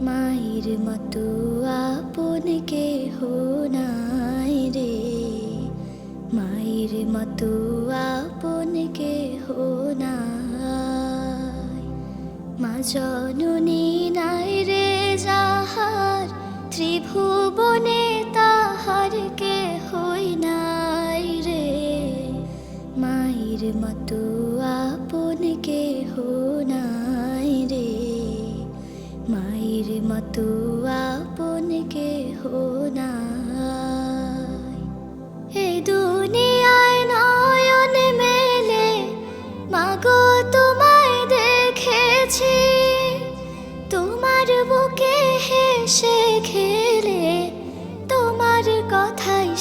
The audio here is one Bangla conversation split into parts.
মায়ের মতো আপন কেহ নাই রে। মায়ের মতো আপন কেহ নাই। মা জননী নাই রে যাহার ত্রিভুবনে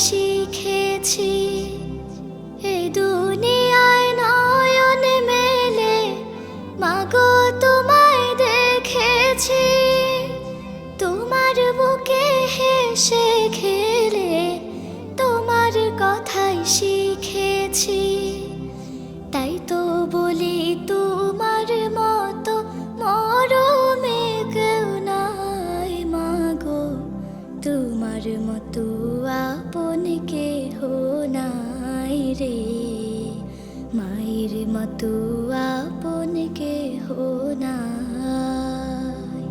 শিখেছি তোমার মতো আপন কেহ নাই রে। মায়ের মতো আপন কেহ নাই।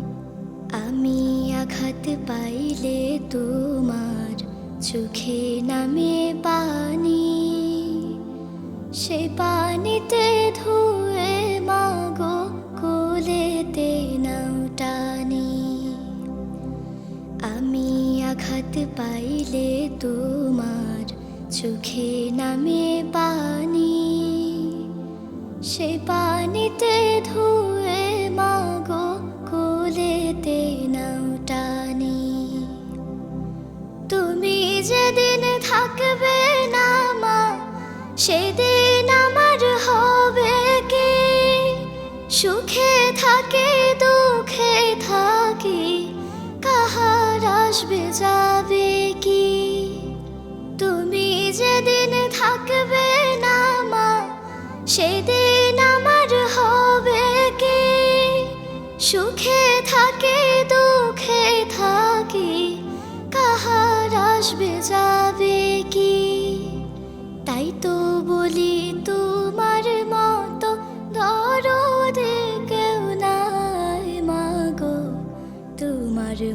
আমি আঘাত পাইলে তোমার চোখে নামে পানি। সে পানিতে আঘাত পাইলে তোমার চোখে নামে পানি। সে পানিতে ধুয়ে মাগো, কোলেতে নাও টানি। তুমি যেদিন থাকবে না মা, সেদিন আমার হবে কি? সুখে থাকে আসবে যাবে কি? তুমি যেদিন থাকবে না মা সেদিন আমার হবে কি? সুখে থাকে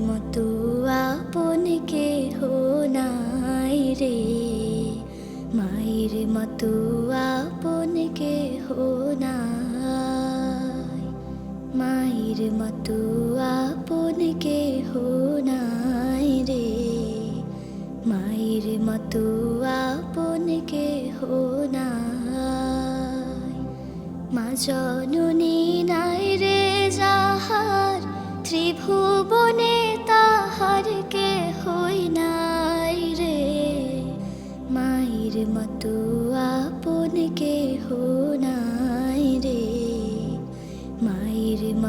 মতো আপন কেহ নাই রে। মায়ের মতো আপন কেহ নাই। মায়ের মতো আপন কেহ নাই রে। মায়ের মতো আপন কেহ নাই। মা জননী নাই রে যাহার ত্রিভুবনে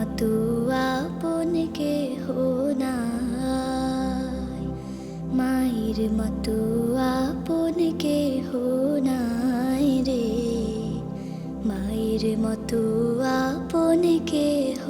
মতো আপন কেহ নাই। মায়ের মতো আপন কেহ নাই রে। মায়ের মতো আপন কেহ